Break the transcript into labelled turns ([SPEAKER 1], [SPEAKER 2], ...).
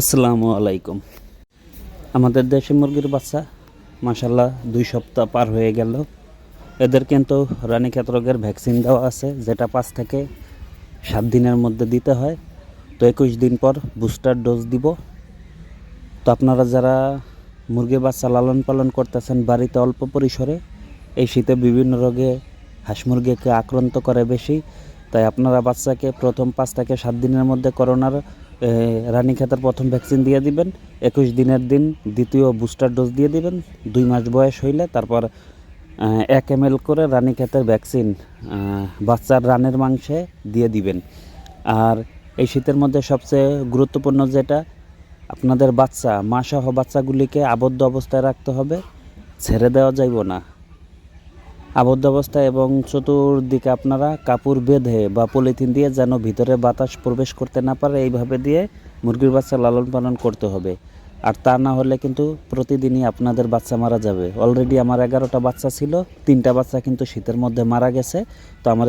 [SPEAKER 1] আসসালামু আলাইকুম। আমাদের দেশি মুরগির বাচ্চা মাসাল্লাহ দুই সপ্তাহ পার হয়ে গেল। এদের কিন্তু রানীক্ষেত রোগের ভ্যাকসিন দেওয়া আছে, যেটা পাঁচ থেকে সাত দিনের মধ্যে দিতে হয়। তো একুশ দিন পর বুস্টার ডোজ দিব। তো আপনারা যারা মুরগি বাচ্চা লালন পালন করতেছেন বাড়িতে অল্প পরিসরে, এই শীতে বিভিন্ন রোগে হাঁস মুরগিকে আক্রান্ত করে বেশি। তাই আপনারা বাচ্চাকে প্রথম পাঁচ থেকে সাত দিনের মধ্যে করোনার রানী খাতার প্রথম ভ্যাকসিন দিয়ে দিবেন, একুশ দিনের দিন দ্বিতীয় বুস্টার ডোজ দিয়ে দিবেন, দুই মাস বয়স হইলে তারপর এক এম করে রানী খাতের ভ্যাকসিন বাচ্চার রানের মাংসে দিয়ে দিবেন। আর এই শীতের মধ্যে সবচেয়ে গুরুত্বপূর্ণ যেটা, আপনাদের বাচ্চা, মাসহ বাচ্চাগুলিকে আবদ্ধ অবস্থায় রাখতে হবে, ছেড়ে দেওয়া যাইব না। আবদ্ধ অবস্থা এবং চতুর্দিকে আপনারা কাপড় বেঁধে বা পলিথিন দিয়ে যেন ভিতরে বাতাস প্রবেশ করতে না পারে, এইভাবে দিয়ে মুরগির বাচ্চা লালন পালন করতে হবে। আর তা না হলে কিন্তু প্রতিদিনই আপনাদের বাচ্চা মারা যাবে। অলরেডি আমার এগারোটা বাচ্চা ছিল, তিনটা বাচ্চা কিন্তু শীতের মধ্যে মারা গেছে। তো আমার